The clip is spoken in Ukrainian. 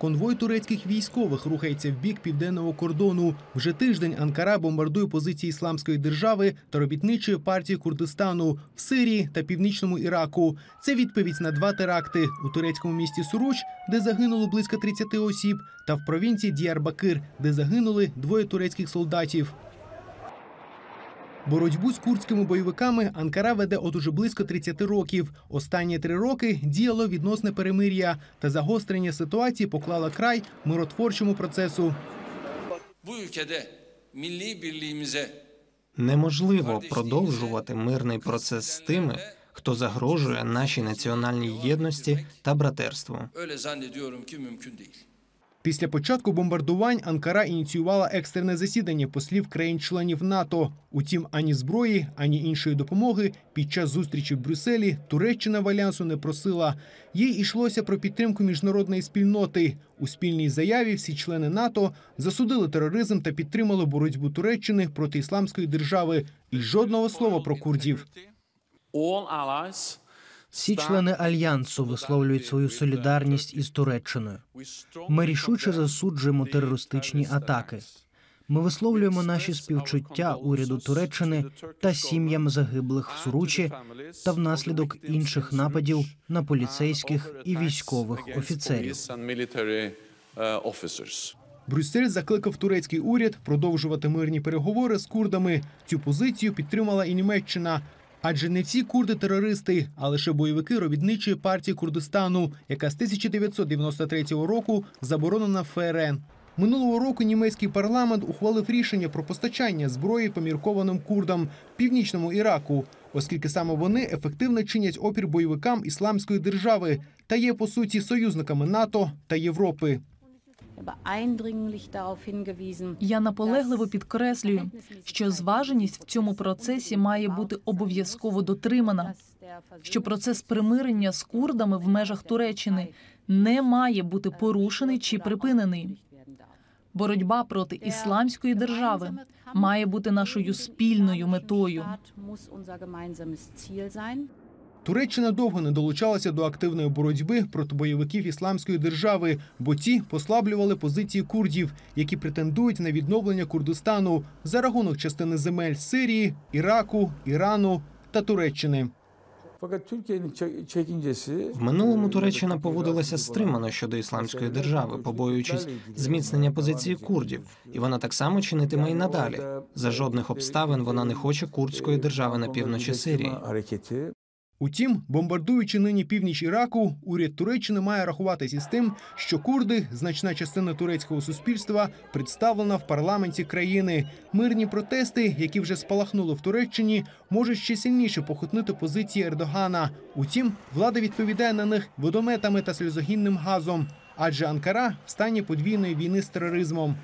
Конвой турецьких військових рухається в бік південного кордону. Вже тиждень Анкара бомбардує позиції ісламської держави та робітничої партії Курдистану в Сирії та північному Іраку. Це відповідь на два теракти у турецькому місті Суруч, де загинуло близько 30 осіб, та в провінції Діарбакир, де загинули двоє турецьких солдатів. Боротьбу з курдськими бойовиками Анкара веде от уже близько 30 років. Останні три роки діяло відносне перемир'я та загострення ситуації поклала край миротворчому процесу. Неможливо продовжувати мирний процес з тими, хто загрожує нашій національній єдності та братерству. Після початку бомбардувань Анкара ініціювала екстрене засідання послів країн-членів НАТО. Утім, ані зброї, ані іншої допомоги під час зустрічі в Брюсселі Туреччина в альянсу не просила. Їй йшлося про підтримку міжнародної спільноти. У спільній заяві всі члени НАТО засудили тероризм та підтримали боротьбу Туреччини проти ісламської держави. І жодного слова про курдів. Всі члени альянсу висловлюють свою солідарність із Туреччиною. Ми рішуче засуджуємо терористичні атаки. Ми висловлюємо наші співчуття уряду Туреччини та сім'ям загиблих в Суручі та внаслідок інших нападів на поліцейських і військових офіцерів. Брюссель закликав турецький уряд продовжувати мирні переговори з курдами. Цю позицію підтримала і Німеччина. Адже не всі курди терористи, а лише бойовики робітничої партії Курдистану, яка з 1993 року заборонена ФРН. Минулого року німецький парламент ухвалив рішення про постачання зброї поміркованим курдам в північному Іраку, оскільки саме вони ефективно чинять опір бойовикам ісламської держави та є по суті союзниками НАТО та Європи. Я наполегливо підкреслюю, що зваженість в цьому процесі має бути обов'язково дотримана. Що процес примирення з курдами в межах Туреччини не має бути порушений чи припинений. Боротьба проти ісламської держави має бути нашою спільною метою. Туреччина довго не долучалася до активної боротьби проти бойовиків ісламської держави, бо ті послаблювали позиції курдів, які претендують на відновлення Курдистану за рахунок частини земель Сирії, Іраку, Ірану та Туреччини. В минулому Туреччина поводилася стримано щодо ісламської держави, побоюючись зміцнення позиції курдів, і вона так само чинитиме і надалі. За жодних обставин вона не хоче курдської держави на півночі Сирії. Утім, бомбардуючи нині північ Іраку, уряд Туреччини має рахуватися із тим, що курди, значна частина турецького суспільства, представлена в парламенті країни. Мирні протести, які вже спалахнули в Туреччині, можуть ще сильніше похитнути позиції Ердогана. Утім, влада відповідає на них водометами та сльозогінним газом. Адже Анкара в стані подвійної війни з тероризмом.